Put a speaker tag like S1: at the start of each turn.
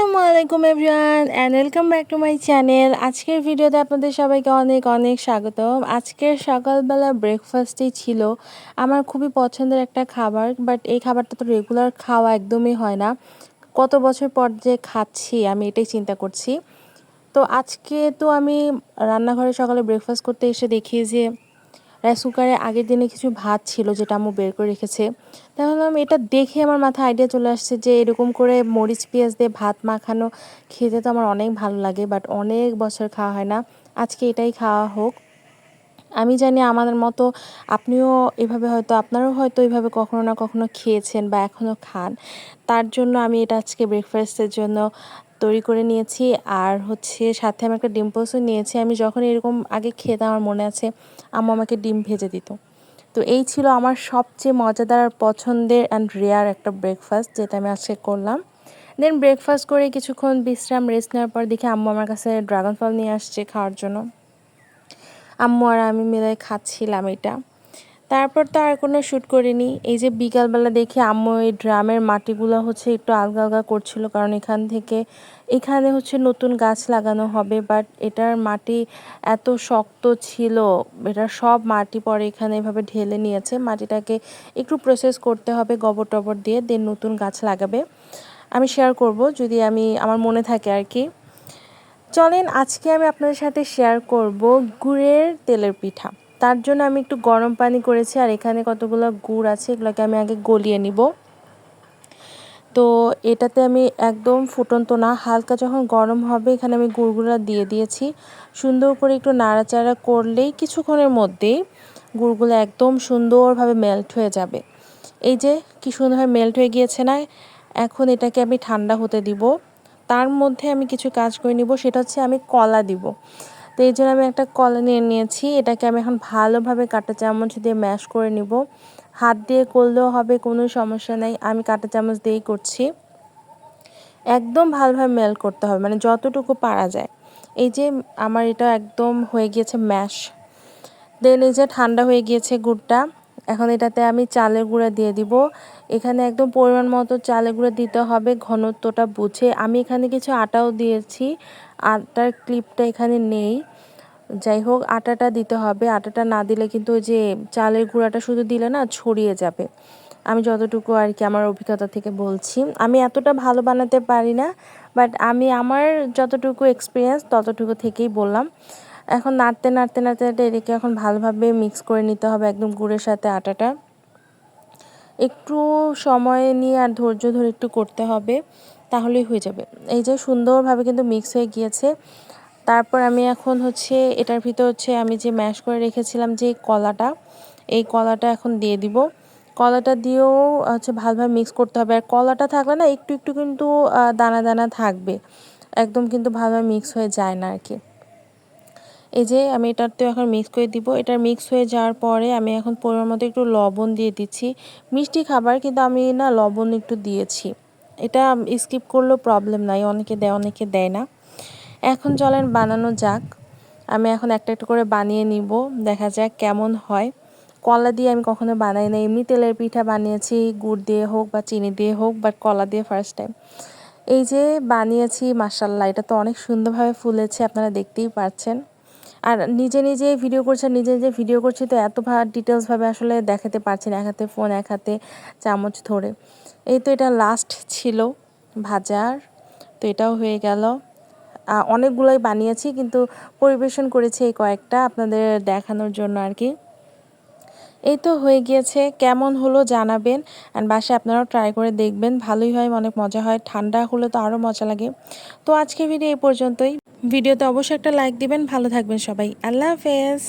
S1: আসসালামু আলাইকুম everyone and welcome back to my channel আজকের ভিডিওতে আপনাদের সবাইকে অনেক অনেক স্বাগতম। আজকের সকালবেলা ব্রেকফাস্টেই ছিল। আমার খুবই পছন্দের একটা খাবার বাট এই খাবারটা তো রেগুলার খাওয়া একদমই হয় না। কত বছর পর যে খাচ্ছি, আমি এটাই চিন্তা করছি। তো আজকে তো আমি রান্নাঘরে সকালে ব্রেকফাস্ট করতে এসে দেখি যে রাইস কুকারে আগের দিনে কিছু ভাত ছিল যেটা আম্মু বের করে রেখেছে। তাহলে আমি এটা দেখে আমার মাথায় আইডিয়া চলে আসছে যে এরকম করে মরিচ, পেঁয়াজ দিয়ে ভাত মাখানো খেতে তো আমার অনেক ভালো লাগে বাট অনেক বছর খাওয়া হয় না। আজকে এটাই খাওয়া হোক। আমি জানি আমাদের মতো আপনিও এভাবে হয়তো, আপনারাও হয়তো এইভাবে কখনো না কখনো খেয়েছেন বা এখনও খান। তার জন্য আমি এটা আজকে ব্রেকফাস্টের জন্য তৈরি করে নিয়েছি। আর হচ্ছে সাথে আমি একটা ডিম পোস্টও নিয়েছি। আমি যখন এরকম আগে খেতাম, আমার মনে আছে আম্মু আমাকে ডিম ভেজে দিত। তো এই ছিল আমার সবচেয়ে মজাদার, পছন্দের অ্যান্ড রেয়ার একটা ব্রেকফাস্ট যেটা আমি আজকে করলাম। দেন ব্রেকফাস্ট করে কিছুক্ষণ বিশ্রাম রেস্ট নেওয়ার পর দেখি আম্মু আমার কাছে ড্রাগন ফল নিয়ে আসছে খাওয়ার জন্য। আম্মু আর আমি মিলে খাচ্ছিলাম এটা। তারপর তো আর কোনো শ্যুট করিনি। এই যে বিকালবেলা দেখি আম্মু এই ড্রামের মাটিগুলো হচ্ছে একটু আলগা আলগা করছিল, কারণ এখান থেকে, এখানে হচ্ছে নতুন গাছ লাগানো হবে বাট এটার মাটি এত শক্ত ছিল, এটা সব মাটি পরে এখানে এভাবে ঢেলে নিয়েছে। মাটিটাকে একটু প্রসেস করতে হবে গোবর টবর দিয়ে দেন নতুন গাছ লাগাবে। আমি শেয়ার করব, যদি আমি, আমার মনে থাকে আর কি। চলেন আজকে আমি আপনাদের সাথে শেয়ার করব গুড়ের তেলের পিঠা। তার জন্য আমি একটু গরম পানি করেছি, আর এখানে কতগুলো গুড় আছে, এগুলোকে আমি আগে গলিয়ে নিব। তো এটাতে আমি একদম ফুটন্ত না, হালকা যখন গরম হবে, এখানে আমি গুড়গুলো দিয়ে দিয়েছি। সুন্দর করে একটু নাড়াচাড়া করলেই কিছুক্ষণের মধ্যেই গুড়গুলো একদম সুন্দরভাবে মেল্ট হয়ে যাবে। এই যে কি সুন্দরভাবে মেল্ট হয়ে গিয়েছে না, এখন এটাকে আমি ঠান্ডা হতে দিব। তার মধ্যে আমি কিছু কাজ করে নিব, সেটা হচ্ছে আমি কলা দিব। তো এই জন্য আমি একটা কলা নিয়ে নিয়েছি। এটাকে আমি এখন ভালোভাবে কাটা চামচ দিয়ে ম্যাশ করে নিব। হাত দিয়ে করলেও হবে, কোনো সমস্যা নেই। আমি কাটা চামচ দিয়েই করছি। একদম ভালোভাবে মেল করতে হবে মানে যতটুকু পারা যায়। এই যে আমার এটা একদম হয়ে গিয়েছে ম্যাশ দেন এই যে ঠান্ডা হয়ে গিয়েছে গুড়টা, এখন এটাতে আমি চালের গুঁড়া দিয়ে দিব। এখানে একদম পরিমাণ মতো চালের গুঁড়া দিতে হবে, ঘনত্বটা বুঝে। আমি এখানে কিছু আটাও দিয়েছি। আটার ক্লিপটা এখানে নেই। যাই হোক আটাটা দিতে হবে। আটাটা না দিলে কিন্তু ওই যে চালের গুঁড়াটা শুধু দিলে না ছড়িয়ে যাবে। আমি যতটুকু আর কি আমার অভিজ্ঞতা থেকে বলছি। আমি এতটা ভালো বানাতে পারি না বাট আমি আমার যতটুকু এক্সপিরিয়েন্স ততটুকু থেকেই বললাম। এখন নাড়তে নাড়তে নাড়তে নাড়তে এটাকে এখন ভালোভাবে মিক্স করে নিতে হবে একদম গুড়ের সাথে আটাটা। একটু সময় নিয়ে আর ধৈর্য ধরে একটু করতে হবে। তাহলেই হয়ে যাবে। এই যে সুন্দরভাবে কিন্তু মিক্স হয়ে গিয়েছে। তারপর আমি এখন হচ্ছে, এটার ভিতর হচ্ছে আমি যে ম্যাশ করে রেখেছিলাম যে কলাটা, এই কলাটা এখন দিয়ে দিব। কলাটা দিয়েও হচ্ছে ভালোভাবে মিক্স করতে হবে। আর কলাটা থাকলে না, একটু একটু কিন্তু দানা দানা থাকবে। একদম কিন্তু ভালোভাবে মিক্স হয়ে যায় না আর কি এই যে আমি এটাতে এখন মিক্স করে দিব। এটা মিক্স হয়ে যাওয়ার পরে আমি এখন পরিমাণ মতো একটু লবণ দিয়ে দিচ্ছি। মিষ্টি খাবার কিন্তু আমি না, লবণ একটু দিয়েছি। এটা স্কিপ করলেও প্রবলেম নাই, অনেকে দেয় অনেকে দেয় না। এখন চলেন বানানো যাক। আমি এখন একটা একটা করে বানিয়ে নিব, দেখা যাক কেমন হয়। কলা দিয়ে আমি কখনো বানাই না এমনি তেলের পিঠা বানিয়েছি, গুড় দিয়ে হোক বা চিনি দিয়ে হোক বাট কলা দিয়ে ফার্স্ট টাইম এই যে বানিয়েছি মাসাল্লাহ এটা তো অনেক সুন্দরভাবে ফুলেছে, আপনারা দেখতেই পাচ্ছেন আর নিজে নিজে ভিডিও করছে, নিজে নিজে ভিডিও করছি, তো এত ডিটেলসভাবে আসলে দেখাতে পারছি না, এক হাতে ফোন এক হাতে চামচ ধরে। এই তো এটা লাস্ট ছিল ভাজার, তো এটাও হয়ে গেল। অনেকগুলোই বানিয়েছি, কিন্তু পরিবেশন করেছি এই কয়েকটা আপনাদের দেখানোর জন্য আর কি। এই তো হয়ে গিয়েছে, কেমন হলো জানাবেন অ্যান্ড বাসায় আপনারাও ট্রাই করে দেখবেন। ভালোই হয়, অনেক মজা হয়, ঠান্ডা হলে তো আরও মজা লাগে। তো আজকে ভিডিও এই পর্যন্তই। ভিডিওতে অবশ্যই একটা লাইক দিবেন ভালো থাকবেন সবাই। আল্লাহ হাফেজ।